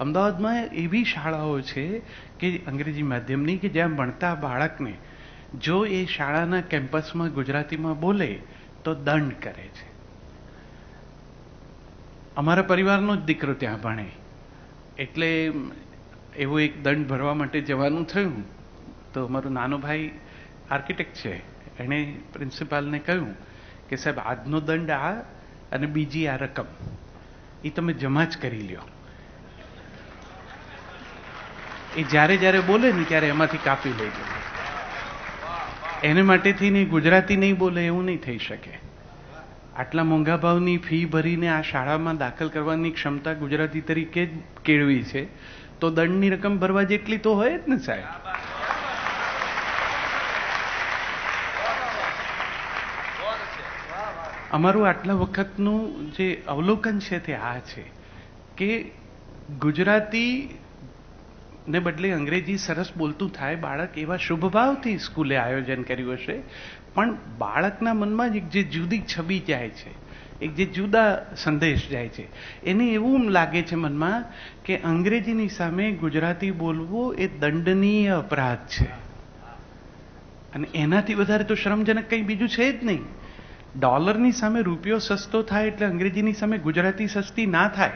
અમદાવાદમાં એવી શાળાઓ છે કે અંગ્રેજી માધ્યમની કે જ્યાં ભણતા બાળકને જો એ શાળાના કેમ્પસમાં ગુજરાતીમાં બોલે તો દંડ કરે છે. અમારા પરિવારનો જ દીકરો ત્યાં ભણે. એટલે એવો એક દંડ ભરવા માટે જવાનું થયું. તો અમારો નાનો ભાઈ આર્કિટેક્ટ છે. એણે પ્રિન્સિપાલને કહ્યું કે સાહેબ, આજનો દંડ આ અને બીજી આ રકમ. એ તમે જમા જ કરી લ્યો. એ જ્યારે જ્યારે બોલે ને ત્યારે એમાંથી કાપી લેજો એને માટેથી નહીં, ગુજરાતી નહીં બોલે, એવું નહીં થઈ શકે. આટલા મોંઘા ભાવની ફી ભરીને આ શાળામાં દાખલ કરવાની ક્ષમતા ગુજરાતી તરીકે જ કેળવી છે. તો દંડની રકમ ભરવા જેટલી તો હોય જ ને સાહેબ. અમારું આટલા વખતનું જે અવલોકન છે તે આ છે કે ગુજરાતી ને બદલે અંગ્રેજી સરસ બોલતું થાય. બાળક એવા શુભભાવથી સ્કૂલે આયોજન કર્યું હશે. પણ બાળકના મનમાં એક જે જુદી છબી જાય છે, એક જે જુદા સંદેશ જાય છે, એને એવું લાગે છે મનમાં કે અંગ્રેજીની સામે ગુજરાતી બોલવું એ દંડનીય અપરાધ છે. અને એનાથી વધારે તો શ્રમજનક કંઈ બીજું છે જ નહીં. ડોલરની સામે રૂપિયો સસ્તો થાય એટલે અંગ્રેજીની સામે ગુજરાતી સસ્તી ના થાય.